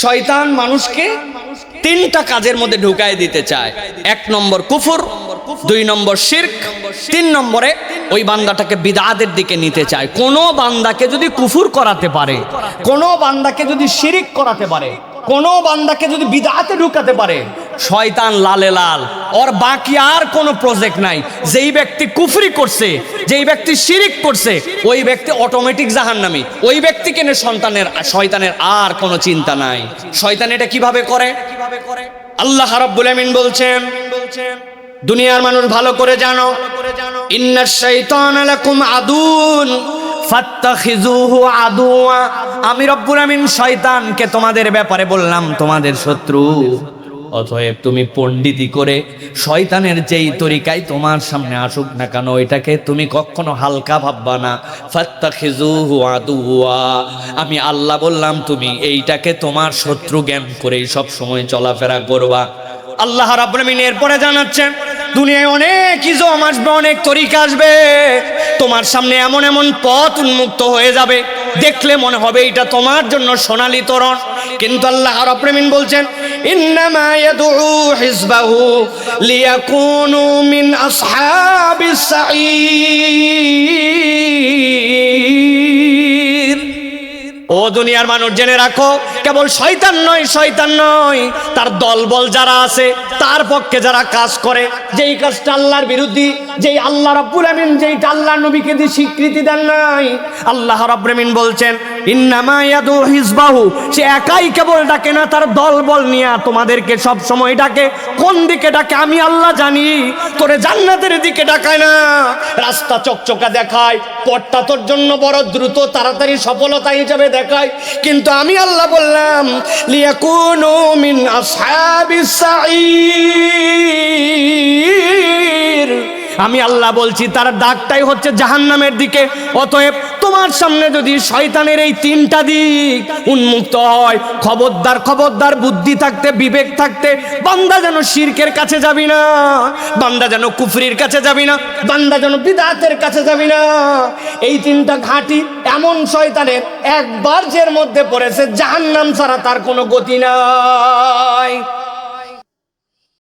শয়তান মানুষকে তিনটা কাজের মধ্যে ঢুকায় দিতে চায়। এক নম্বর কুফুর, দুই নম্বর শির্ক, তিন নম্বরে ওই বান্দাটাকে বিদাদের দিকে নিতে চায়। কোনো বান্দাকে যদি কুফুর করাতে পারে, কোনো বান্দাকে যদি শিরিক করাতে পারে, কোনো বান্দাকে যদি বিদাতে ঢুকাতে পারে শয়তান লালে লাল। ওর বাকি আর কোনো প্রজেক্ট নাই। যেই ব্যক্তি কুফরি করছে, যেই ব্যক্তি শিরিক করছে, ওই ব্যক্তি অটোমেটিক জাহান্নামী। ওই ব্যক্তিকে নিয়ে সন্তানের, শয়তানের আর কোনো চিন্তা নাই। শয়তান এটা কীভাবে করে? আল্লাহ রাব্বুল আমিন বলছেন বলছেন দুনিয়ার মানুষ ভালো করে জানো ইন্না শাইতান লাকুম আদুন আমি রব্বুল আমিন শয়তানকে তোমাদের ব্যাপারে বললাম, তোমাদের শত্রু। অতএব তুমি পণ্ডিতি করে শয়তানের যেই তরিকায় তোমার সামনে আসুক না কেন, এটাকে তুমি কখনো হালকা ভাববা না। আমি আল্লাহ বললাম, তুমি এইটাকে তোমার শত্রু জ্ঞান করে সব সময় চলাফেরা করবা। আল্লাহ রাব্বুল আমিন এরপরে জানাচ্ছেন, দুনিয়ায় অনেক ইজম আসবে, অনেক তরিকা আসবে। তোমার সামনে এমন এমন পথ উন্মুক্ত হয়ে যাবে। দেখলে মনে হবে এটা তোমার জন্য সোনালী তরণ। কিন্তু আল্লাহ আমিন বলছেন লিয়াকুনু মিন আসহাবিস সাঈদ। দুনিয়ার মানুষ জেনে রাখো, কেবল শয়তান নয় শয়তান নয়, তার দলবল যারা আছে, তার পক্ষে যারা কাজ করে, যেই কাজটা আল্লাহর বিরুদ্ধে, যেই আল্লাহ রাব্বুল আমিন যেইটা আল্লাহ নবীকে দিয়ে স্বীকৃতি দেন নাই, আল্লাহ রাব্বুল আমিন বলছেন ইন্নামা ইয়াদু হিজবাহু, সে একাই কেবল ডাকে না, তার দলবল নিয়ে তোমাদেরকে সব সময় ডাকে। কোন দিকে ডাকে? আমি আল্লাহ জানি, তোরে জান্নাতের দিকে ডাকায় না। রাস্তা চকচকা দেখায়, পথটা তোর জন্য বড় দ্রুত, তাড়াতাড়ি সফলতা হিসাবে দেখায়। কিন্তু আমি আল্লাহ বললাম, লিয়াকুনু মিন আসহাবিস সাঈর আমি আল্লাহ বলছি, তার ডাকটাই হচ্ছে জাহান্নামের দিকে। অতএব তোমার সামনে যদি শয়তানের এই তিনটা দিক উন্মুক্ত হয়, খবরদার খবরদার, বুদ্ধি থাকতে, বিবেক থাকতে, বান্দা যেন শিরকের কাছে যাবি না, বান্দা যেন কুফরির কাছে যাবি না, বান্দা যেন বিদাতের কাছে যাবি না। এই তিনটা ঘাঁটি এমন শয়তানের একবার যের মধ্যে পড়েছে, জাহান্নাম ছাড়া তার কোনো গতি নাই।